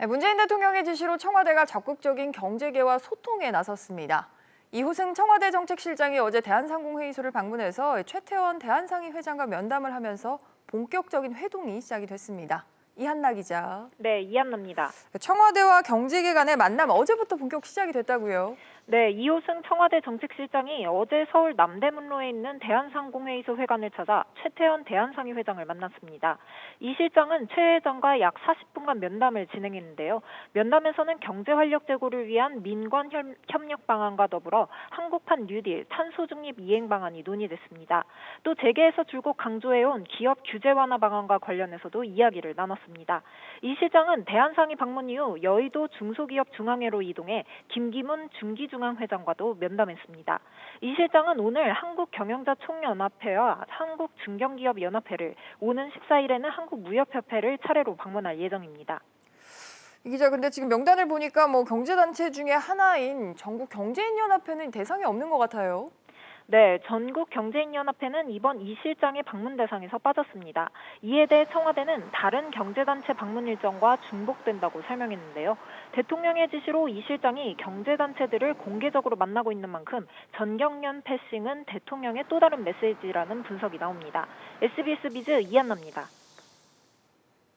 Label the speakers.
Speaker 1: 네, 문재인 대통령의 지시로 청와대가 적극적인 경제계와 소통에 나섰습니다. 이호승 청와대 정책실장이 어제 대한상공회의소를 방문해서 최태원 대한상의 회장과 면담을 하면서 본격적인 회동이 시작이 됐습니다. 이한나 기자.
Speaker 2: 네, 이한나입니다.
Speaker 1: 청와대와 경제계 간의 만남 어제부터 본격 시작이 됐다고요.
Speaker 2: 네, 이호승 청와대 정책실장이 어제 서울 남대문로에 있는 대한상공회의소 회관을 찾아 최태원 대한상의 회장을 만났습니다. 이 실장은 최 회장과 약 40분간 면담을 진행했는데요. 면담에서는 경제 활력 제고를 위한 민관 협- 협력 방안과 더불어 한국판 뉴딜, 탄소 중립 이행 방안이 논의됐습니다. 또 재계에서 줄곧 강조해온 기업 규제 완화 방안과 관련해서도 이야기를 나눴습니다. 이 실장은 대한상의 방문 이후 여의도 중소기업 중앙회로 이동해 김기문 중기중 앙 회장과도 면담했습니다. 이 실장은 오늘 한국경영자총연합회와 한국중견기업연합회를 오는 14일에는 한국무역협회를 차례로 방문할 예정입니다.
Speaker 1: 이 기자 근데 지금 명단을 보니까 뭐 경제단체 중에 하나인 전국경제인연합회는 대상이 없는 것 같아요.
Speaker 2: 네, 전국 경제인연합회는 이번 이 실장의 방문 대상에서 빠졌습니다. 이에 대해 청와대는 다른 경제단체 방문 일정과 중복된다고 설명했는데요. 대통령의 지시로 이 실장이 경제단체들을 공개적으로 만나고 있는 만큼 전경련 패싱은 대통령의 또 다른 메시지라는 분석이 나옵니다. SBS 비즈 이한나입니다.